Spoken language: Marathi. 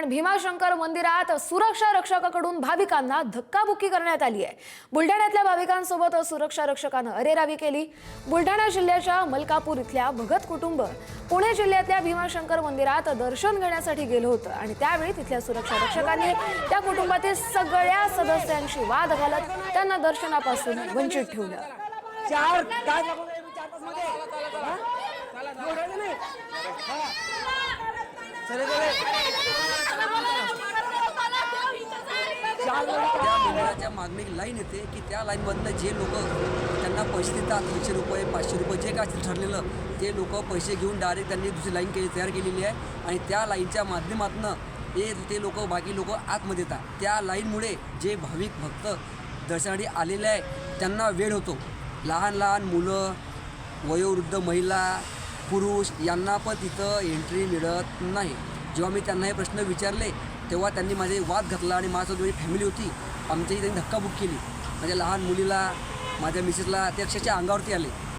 कारण भीमाशंकर मंदिरात सुरक्षा रक्षकाकडून भाविकांना धक्काबुक्की करण्यात आली आहे. बुलढाण्यातल्या भाविकांसोबत सुरक्षा रक्षकानं अरेरावी केली. बुलढाणा जिल्ह्याच्या मलकापूर इथल्या भगत कुटुंब पुणे जिल्ह्यातल्या भीमाशंकर मंदिरात दर्शन घेण्यासाठी गेलं होतं आणि त्यावेळी तिथल्या सुरक्षा रक्षकांनी त्या कुटुंबातील सगळ्या सदस्यांशी वाद घालत त्यांना दर्शनापासून वंचित ठेवलं. चार काय नको रे, मी चार पाच मध्ये हा? एवढं नाही. हा. चले चले चार त्या मागणी लाईन येते की त्या लाईनमधनं जे लोक त्यांना पैसे देतात तीनशे रुपये पाचशे रुपये जे काय असेल ठरलेलं ते लोक पैसे घेऊन डायरेक्ट त्यांनी दुसरी लाईन केली तयार केलेली आहे. आणि त्या लाईनच्या माध्यमातनं ते ते लोक बाकी लोक आतमध्ये येतात. त्या लाईनमुळे जे भाविक भक्त दर्शनासाठी आलेले आहे त्यांना वेळ होतो. लहान लहान मुलं वयोवृद्ध महिला पुरुष यांना पण तिथं एंट्री मिळत नाही. जेव्हा मी त्यांना हे प्रश्न विचारले तेव्हा त्यांनी माझे वाद घातला आणि माझं माझी फॅमिली होती. आमच्याही त्यांनी धक्काबुक केली. माझ्या लहान मुलीला माझ्या मिसेसला ते अक्षरशः अंगावरती आले.